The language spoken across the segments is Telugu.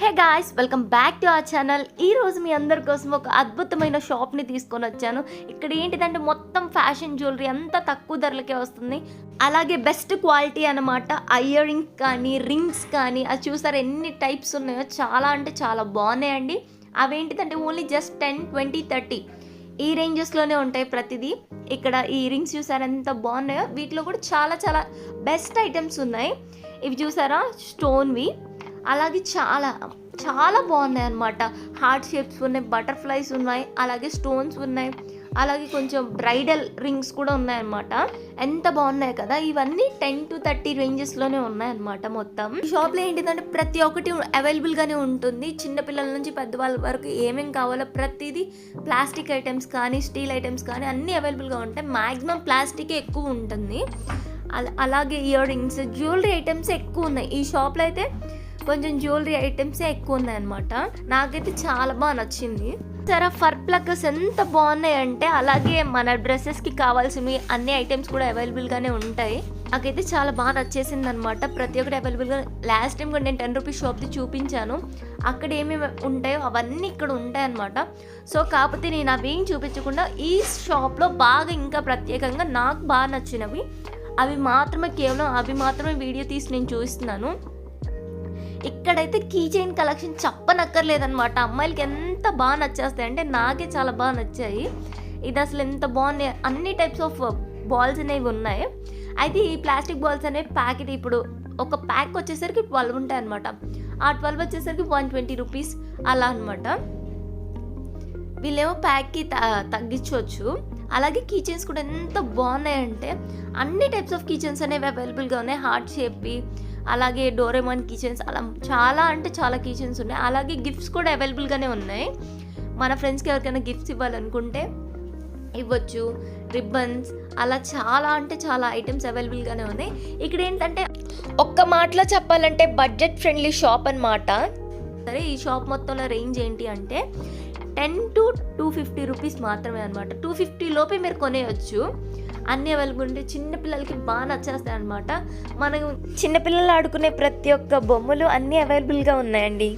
Hey guys welcome back to our channel ఈ రోజు మీ అందరి కోసం ఒక అద్భుతమైన షాప్ని తీసుకొని వచ్చాను. ఇక్కడ ఏంటిదంటే మొత్తం ఫ్యాషన్ జ్యువెలరీ అంతా తక్కువ ధరలకే వస్తుంది. అలాగే బెస్ట్ క్వాలిటీ అనమాట ఇయర్ రింగ్స్ కానీ రింగ్స్ కానీ అది చూసారు ఎన్ని టైప్స్ ఉన్నాయో? చాలా అంటే చాలా బాగున్నాయండి అవేంటిదంటే only just ten twenty thirty ఈ రేంజెస్లోనే ఉంటాయి ప్రతిదీ. ఇక్కడ ఈ రింగ్స్ చూసారు ఎంత బాగున్నాయో? వీటిలో కూడా చాలా చాలా బెస్ట్ ఐటమ్స్ ఉన్నాయి. ఇవి చూసారా? స్టోన్వి అలాగే చాలా చాలా బాగున్నాయి అనమాట హార్ట్ షేప్స్ ఉన్నాయి బటర్ఫ్లైస్ ఉన్నాయి అలాగే స్టోన్స్ ఉన్నాయి అలాగే కొంచెం బ్రైడల్ రింగ్స్ కూడా ఉన్నాయన్నమాట. ఎంత బాగున్నాయి కదా ఇవన్నీ టెన్ టు థర్టీ రేంజెస్లోనే ఉన్నాయన్నమాట మొత్తం. ఈ షాప్లో ఏంటిదంటే ప్రతి ఒక్కటి అవైలబుల్గానే ఉంటుంది. చిన్నపిల్లల నుంచి పెద్దవాళ్ళ వరకు ఏమేమి కావాలో ప్రతిదీ ప్లాస్టిక్ ఐటమ్స్ కానీ స్టీల్ ఐటమ్స్ కానీ అన్నీ అవైలబుల్గా ఉంటాయి. మ్యాక్సిమం ప్లాస్టిక్ ఎక్కువ ఉంటుంది. అలాగే ఇయర్ రింగ్స్ జ్యువెలరీ ఐటమ్స్ ఎక్కువ ఉన్నాయి. ఈ షాప్లో అయితే కొంచెం జ్యువెలరీ ఐటమ్స్ ఎక్కువ ఉన్నాయన్నమాట నాకైతే చాలా బాగా నచ్చింది. సరే ఫర్ ప్లక్కర్స్ ఎంత బాగున్నాయి అంటే అలాగే మన డ్రెస్సెస్కి కావాల్సినవి అన్ని ఐటమ్స్ కూడా అవైలబుల్గానే ఉంటాయి. నాకైతే చాలా బాగా నచ్చేసింది అనమాట ప్రతి ఒక్కటి అవైలబుల్గా లాస్ట్ టైం కూడా నేను టెన్ రూపీస్ షాప్ది చూపించాను. అక్కడ ఏమేమి ఉంటాయో అవన్నీ ఇక్కడ ఉంటాయి అనమాట సో కాకపోతే నేను అవి ఏం చూపించకుండా ఈ షాప్లో బాగా ఇంకా ప్రత్యేకంగా నాకు బాగా నచ్చినవి. అవి మాత్రమే కేవలం అవి మాత్రమే వీడియో తీసి నేను చూస్తున్నాను. ఇక్కడైతే కీ చైన్ కలెక్షన్ చెప్పనక్కర్లేదన్నమాట. అమ్మాయిలకి ఎంత బాగా నచ్చేస్తాయి? అంటే నాకే చాలా బాగా నచ్చాయి. ఇది అసలు ఎంత బాగున్నాయి? అన్ని టైప్స్ ఆఫ్ బాల్స్ అనేవి ఉన్నాయి. అయితే ఈ ప్లాస్టిక్ బాల్స్ అనేవి ప్యాకెట్ ఇప్పుడు ఒక ప్యాక్ వచ్చేసరికి ట్వెల్వ్ ఉంటాయి అనమాట ఆ ట్వెల్వ్ వచ్చేసరికి వన్ ట్వంటీ రూపీస్ అలా అనమాట వీళ్ళేమో ప్యాక్కి త- తగ్గించవచ్చు. అలాగే కిచెన్స్ కూడా ఎంత బాగున్నాయంటే అన్ని టైప్స్ ఆఫ్ కిచెన్స్ అనేవి అవైలబుల్గా ఉన్నాయి. హార్ట్ షేప్వి అలాగే డోరేమాన్ కిచెన్స్ అలా చాలా అంటే చాలా కిచెన్స్ ఉన్నాయి. అలాగే గిఫ్ట్స్ కూడా అవైలబుల్గానే ఉన్నాయి. మన ఫ్రెండ్స్కి ఎవరికైనా గిఫ్ట్స్ ఇవ్వాలనుకుంటే ఇవ్వచ్చు. రిబ్బన్స్ అలా చాలా అంటే చాలా ఐటమ్స్ అవైలబుల్గానే ఉన్నాయి. ఇక్కడ ఏంటంటే ఒక్క మాటలో చెప్పాలంటే బడ్జెట్ ఫ్రెండ్లీ షాప్ అన్నమాట. సరే ఈ షాప్ మొత్తంలో రేంజ్ ఏంటి అంటే ten to two fifty rupees మాత్రమే అనమాట టూ ఫిఫ్టీ లోపే మీరు కొనేయచ్చు. అన్నీ అవైలబుల్ ఉంటే చిన్నపిల్లలకి బాగా నచ్చేస్తాయి అనమాట మనం చిన్నపిల్లలు ఆడుకునే ప్రతి ఒక్క బొమ్మలు అన్నీ అవైలబుల్గా ఉన్నాయండి.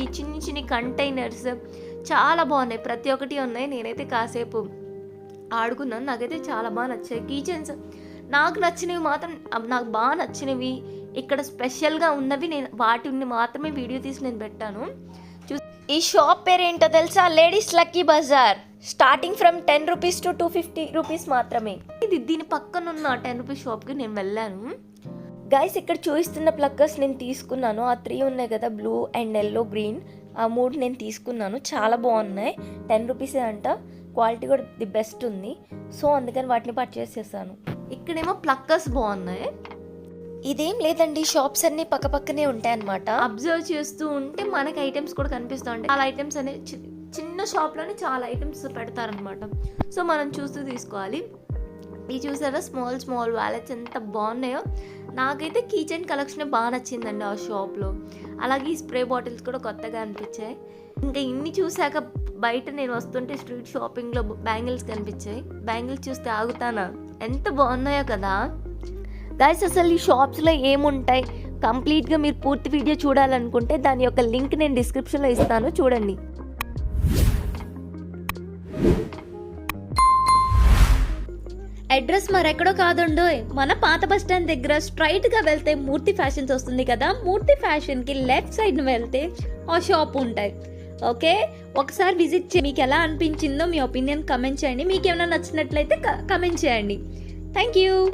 ఈ చిన్ని చిన్ని కంటైనర్స్ చాలా బాగున్నాయి. ప్రతి ఒక్కటి ఉన్నాయి. నేనైతే కాసేపు ఆడుకున్నాను. నాకైతే చాలా బాగా నచ్చాయి. కిచెన్స్ నాకు నచ్చినవి మాత్రం నాకు బాగా నచ్చినవి ఇక్కడ స్పెషల్గా ఉన్నవి నేను వాటిని మాత్రమే వీడియో తీసి నేను పెట్టాను. చూ ఈ షాప్ పేరు ఏంటో తెలుసా? Ladies lucky bazaar starting from ten rupees to two fifty rupees మాత్రమే. ఇది దీని పక్కన ఉన్న టెన్ రూపీస్ షాప్కి నేను వెళ్ళాను. గైస్ ఇక్కడ చూపిస్తున్న ప్లక్కర్స్ నేను తీసుకున్నాను. ఆ త్రీ ఉన్నాయి కదా బ్లూ అండ్ ఎల్లో గ్రీన్ ఆ మూడు నేను తీసుకున్నాను. చాలా బాగున్నాయి. టెన్ రూపీసే అంట. క్వాలిటీ కూడా ది బెస్ట్ ఉంది. సో అందుకని వాటిని పర్చేస్ చేశాను. ఇక్కడేమో ప్లక్కర్స్ బాగున్నాయి. ఇదేం లేదండి. షాప్స్ అన్ని పక్క పక్కనే ఉంటాయి అనమాట అబ్జర్వ్ చేస్తూ ఉంటే మనకి ఐటమ్స్ కూడా కనిపిస్తూ ఉంటాయి. ఐటమ్స్ అనేవి చిన్న షాప్లోనే చాలా ఐటమ్స్ పెడతారనమాట సో మనం చూస్తూ తీసుకోవాలి. ఇది చూసారా స్మాల్ స్మాల్ వ్యాలెట్స్ ఎంత బాగున్నాయో. నాకైతే కీచెన్ కలెక్షన్ బాగా నచ్చిందండి ఆ షాప్లో. అలాగే ఈ స్ప్రే బాటిల్స్ కూడా కొత్తగా అనిపించాయి. ఇంకా ఇన్ని చూశాక బయట నేను వస్తుంటే స్ట్రీట్ షాపింగ్లో బ్యాంగిల్స్ కనిపించాయి. బ్యాంగిల్స్ చూస్తే ఆగుతానా? ఎంత బాగున్నాయో కదా. దాస్ అసలు ఈ షాప్స్లో ఏముంటాయి? కంప్లీట్గా మీరు పూర్తి వీడియో చూడాలనుకుంటే దాని యొక్క లింక్ నేను డిస్క్రిప్షన్లో ఇస్తాను. చూడండి. అడ్రస్ మరెక్కడో కాదండోయ్ మన పాత బస్ స్టాండ్ దగ్గర స్ట్రైట్గా వెళ్తే మూర్తి ఫ్యాషన్స్ వస్తుంది కదా. మూర్తి ఫ్యాషన్కి లెఫ్ట్ సైడ్ వెళ్తే ఆ షాప్ ఉంటాయి. ఓకే? ఒకసారి విజిట్ చే మీకు ఎలా అనిపించిందో మీ ఒపీనియన్ కమెంట్ చేయండి. మీకు ఏమైనా నచ్చినట్లయితే కమెంట్ చేయండి. Thank you